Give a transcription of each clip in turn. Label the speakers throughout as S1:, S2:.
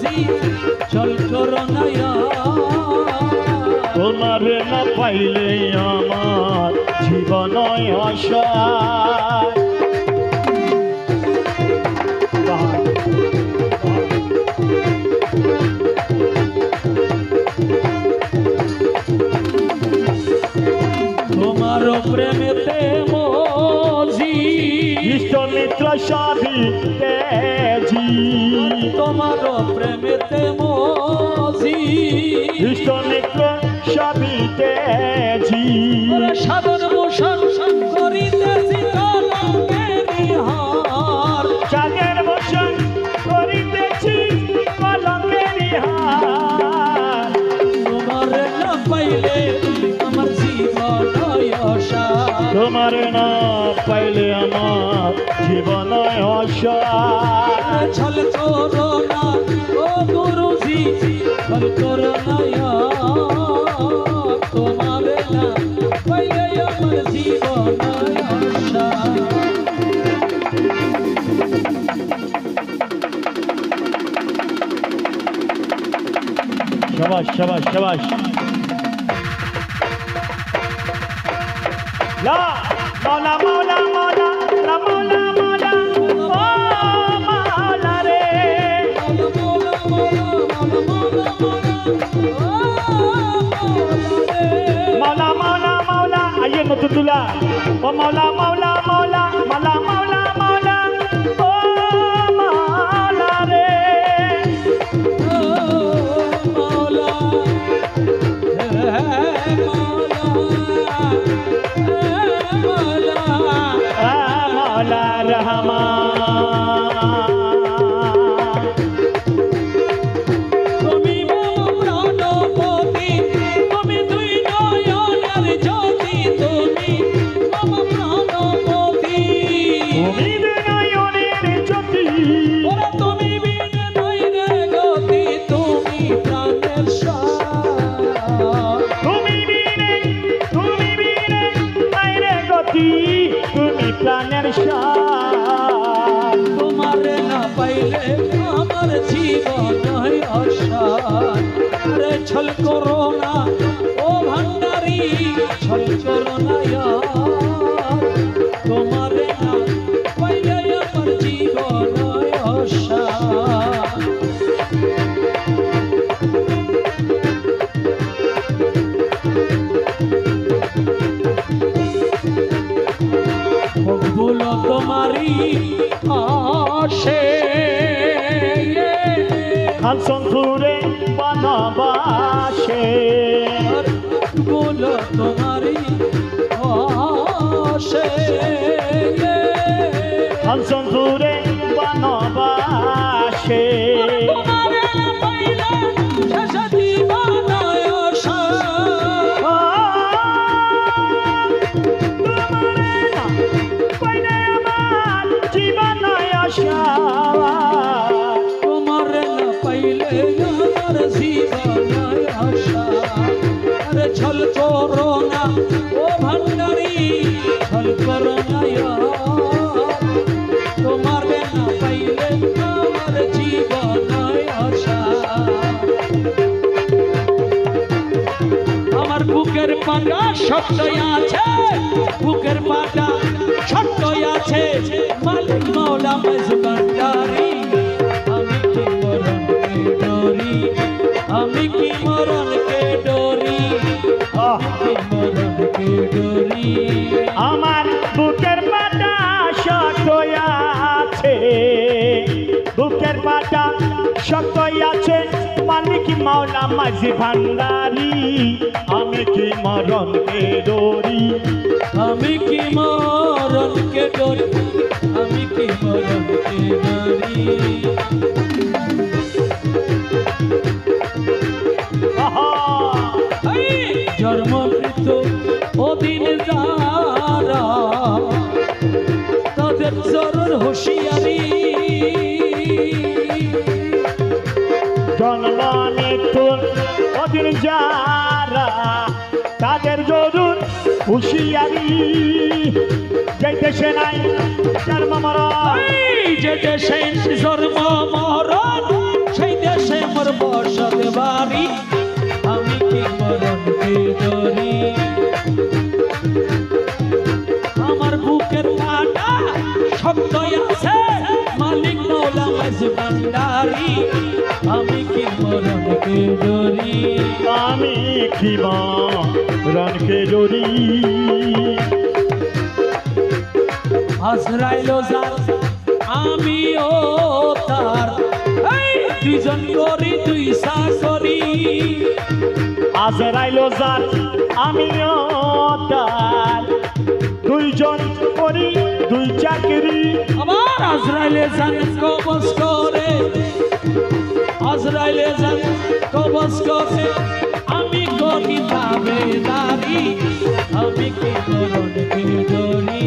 S1: জি চল করোনায়া
S2: তোমার না পাইলে আমার জীবন আশা
S1: তোমার প্রেমেতে মজি।
S2: ইষ্ট মিত্র সবই তেজি অসহায়
S1: ছল করো না ও গুরুজি ছল করো তোমার না পাইলে আমার জীবন
S2: শাবাশ শাবাশ শাবাশ লা মাওলা দুলা ও মাওলা মাওলা মাওলা মাওলা মাওলা মাওলা ও মাওলা রে। আ মাওলা রহমান।
S1: প্রাণের তোমার না পাইলে আমার জীবন আরে ছল করো না, ও ভান্ডারি, ছল করো না আসে।
S2: খানসনপুরে বানাবাসে।
S1: বল তোমারি আসে
S2: খানসনপুরে
S1: আমার বুকের পাটা শক্ত আছে বুকের পাটা ছোট্ট আছে। মালিক মৌলা মজবান্ডারি আমি কি মরণকে ডরি? আমি কি মরণকে ডরি?
S2: আহ,
S1: কি মরণকে ডরি?
S2: আমার বুকের পাটা শক্ত আছে বুকের পাটা শক্ত আছে। মালিক মাওলা মাঝি ভান্ডারি? আমি কি মরণকে ডরি?
S1: আমি কি মরণকে ডরি? আমি কি মরণকে ডরি?
S2: আহা,
S1: জন্ম যারা তাদের জরুর হুঁশিয়ারি
S2: মৃত্যুর অধীন যারা, তাদের জরুর হুঁশিয়ারি যে দেশে নাই জন্ম মরণ।
S1: যে দেশে জন্ম মরণ সেই দেশে বসত বাড়ি। আমি কি করতে ভান্ডারি আমি কি মরণকে ডরি?
S2: আমি কি রনকে ডরি?
S1: আজরাইল যার আমিও তার। দুইজন করি দুই করি।
S2: আজরাইল যার আমিও তার। দুইজন করি দুই চাকরি।
S1: আজরাইলে যান কবজ করে আজরাইলে যান কবজ করে আমি করি দাবেদারি আমি কি ধরনকে ধরি?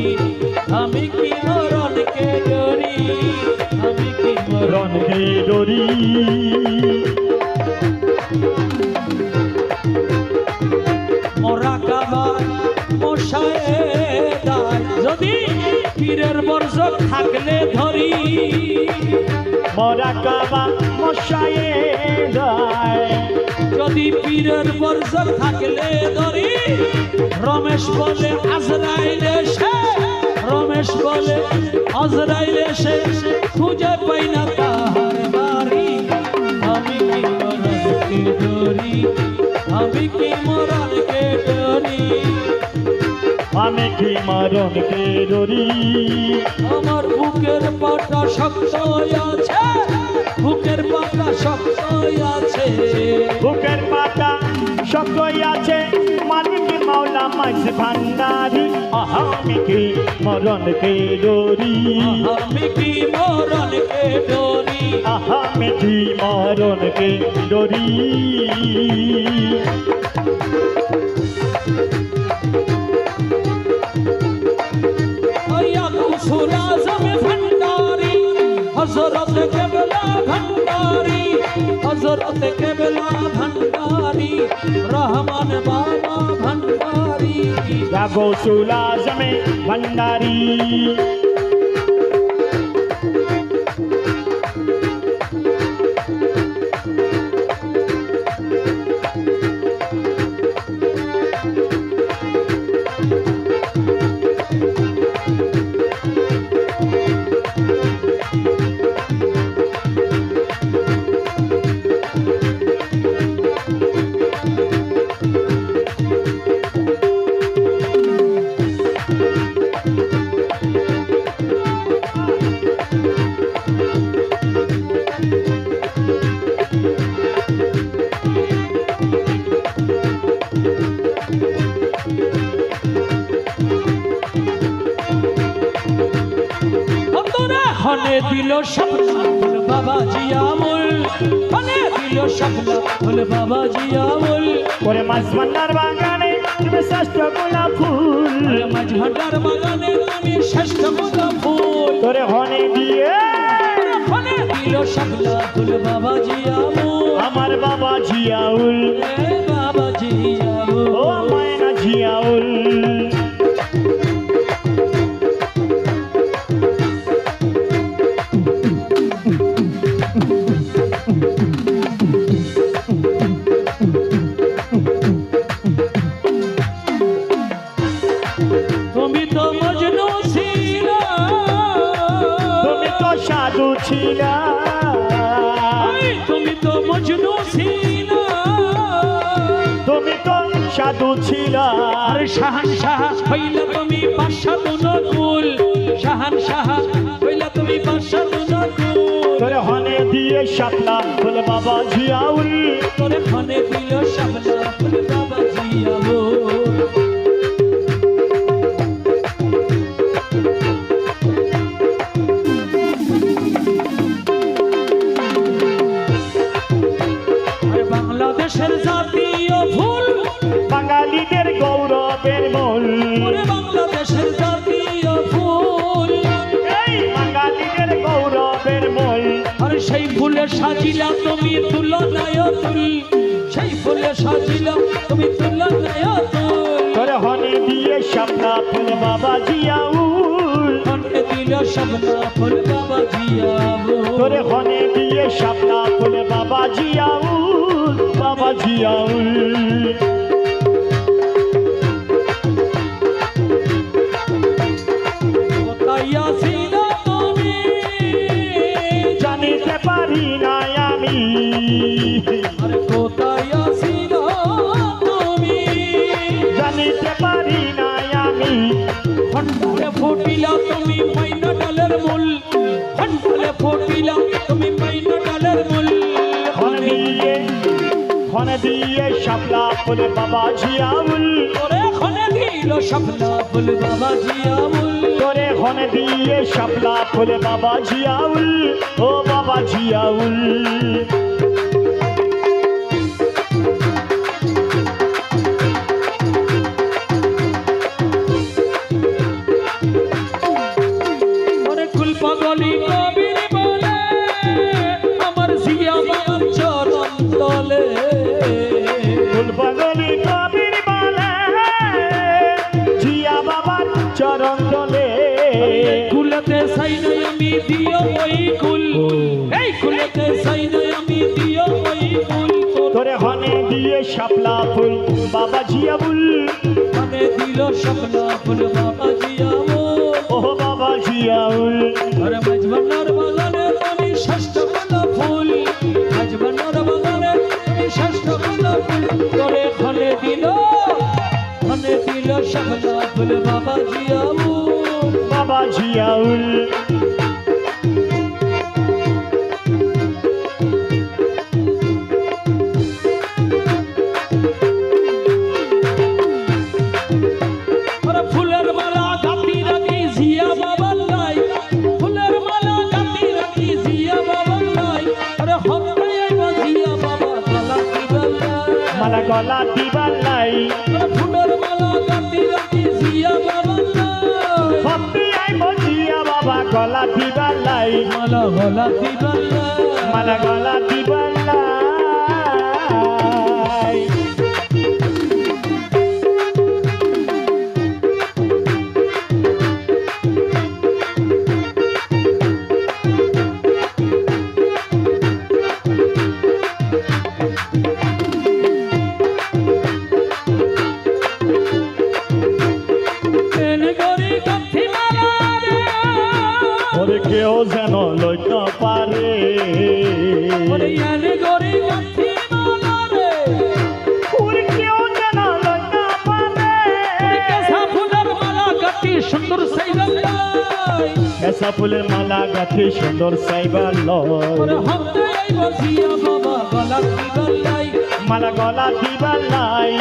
S1: আমি কি ধরনকে ধরি? আমি কি ধরনকে
S2: রনকে
S1: থাকলে ধরি।
S2: মরা কাবা মশায়ে
S1: যদি পীরের বর্ষক থাকলে ধরি, রমেশ বলে আজরাইল এসে রমেশ বলে আজরাইল এসে খুঁজে পাই না তাহার বাড়ি। আমি কি মরণকে ডরি আমি কি মরণকে ডরি
S2: আমি কি মরণকে ডরি
S1: আমার বুকের পাটা শক্ত আছে। বুকের পাটা শক্ত আছে।
S2: বুকের পাতা শক্তই আছে। মালিক মাওলা মাঝ ভান্ডারি। আমি কি ডরি
S1: আমি কি
S2: আমি কি ডরি
S1: আয়া भंडारी हज़रत केबला भंडारी हज़रत केबला भंडारी
S2: रहमान बाबा भंडारी।
S1: भंडारी। হনে দিল স্বপ্ন বাবা জিয়ামুল হনে দিল স্বপ্ন হল বাবা জিয়ামুল
S2: করে মাছ ভান্ডার বাগানে তুমি শ্রেষ্ঠ গোলাপ ফুল।
S1: মাঝ ভান্ডার বাগানে তুমি শ্রেষ্ঠ গোলা ফুল।
S2: তোরে হনে দিয়ে
S1: হনে দিল স্বপ্ন হল বাবা জিয়ামুল
S2: আমার বাবা জিয়াউল।
S1: বাবা জিয়ামুল
S2: ও মায়না জিয়াউল। সাধু ছিলা।
S1: আর শাহান শাহ হইলা তুমি বাদশা দুনকুল শাহান শাহ হইলা তুমি বাদশা দুনকুল
S2: তোরে হনে দিয়ে সাপলা ফুল বাবা জিয়াউল।
S1: তোরে খনে দিল শাবলা ফুল বাবা আর বাংলাদেশের জাতীয় ফুল ফুলে সাজিলা তুমি তুলনায় তুল সেই ফুলে সাজিলা তুমি তুলনায় তুল
S2: হনে দিয়ে সামনা ফুল বাবা জিয়াউল।
S1: খনে দিল সবনা ফুল বাবা জিয়াবো
S2: তোরে হনে দিয়ে সামনা ফুল বাবা জিয়াউল বাবা জিয়াউল।
S1: তুমি মাইনা ডালের মূল। খন্ডলে ফুটিলা তুমি মাইনা ডালের মূল।
S2: দিয়ে হনে দিয়ে শাপলা ফুল বাবা জিয়াউল
S1: তোরে খনে দিল সপনা ফুল বাবা জিয়াবুল
S2: তোরে হনে দিয়ে শাপলা ফুল বাবা জিয়াউল ও বাবা জিয়াউল
S1: দিও ওই কুল এই কুলতে সাই নাই আমি দিও ওই কুল
S2: তোরে হনে দিয়ে শাপলা ফুল বাবা জিয়াবুল
S1: মানে দিল সপনা ফুল বাবা জিয়াবুল
S2: ও বাবা জিয়াউল
S1: আরে মজবনার বাগানে ষষ্ঠ ফুল মজবনার বাগানে তুমি ষষ্ঠ ফুল তোরে খনে দিল খনে দিল সপনা ফুল বাবা জিয়াবুল
S2: বাবা জিয়াউল
S1: মালা নাই। ফুলের মালা গাঁথি রাখি জিয়া বাবার সত্যি আইব জিয়া বাবা গলা দিবার নাই।
S2: মালা গলা দিবার নাই।
S1: মালা
S2: গলা দিবার এসা ফুলের মালা গাঁথি সুন্দর সাইবার। মালা গলা দিবার নাই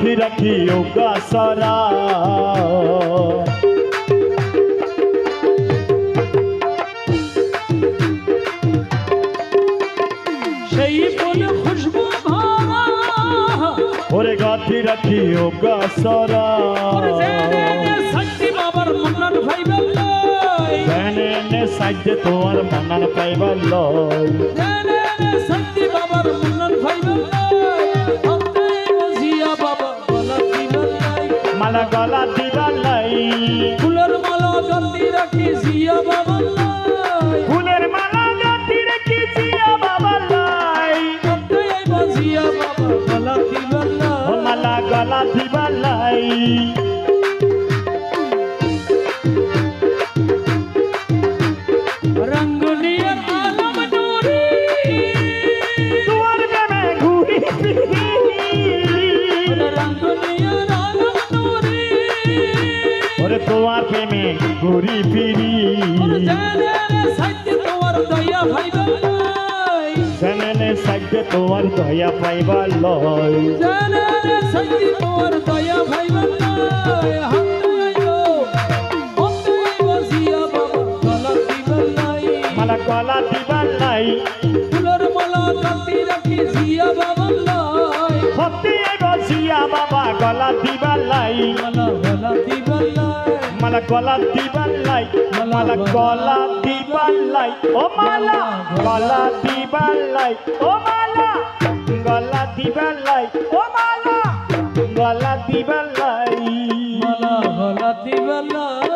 S2: গাঁথি রাখি ওগা সরা।
S1: সেই ফুল খুশবু
S2: ওরে গাঁথি রাখি ওগা সরা।
S1: শক্তি বাবার ভাই
S2: তোমার পাইবার লয়।
S1: শক্তি বাবার
S2: মালা গলা দিবার লাই।
S1: ফুলের মালা গান্ধী রাখি জিয়া বাবা নাই
S2: ফুলের মালা গাঁথি রাখি জিয়া বাবা লাই।
S1: হপ্তায় বজিয়া বাবা গলা দিবার
S2: ও
S1: নাই।
S2: মালা গলা দিবার লাই। তোমার
S1: দয়া
S2: পাইবার লয়।
S1: তোমার দয়া দিবলাই
S2: মালা গলা দিবার লাই।
S1: ফুলের মালা কাটি রাখি জিয়া বাবা লাই
S2: ভক্তি আইব জিয়া বাবা গলা দিবার লাই।
S1: মালা
S2: মালা গলা দিবার লাই, মালা গলা দিবার লাই, ও মালা গলা দিবার লাই, ও মালা গলা দিবার লাই, ও মালা গলা দিবার লাই।
S1: মালা গলাতি বেলা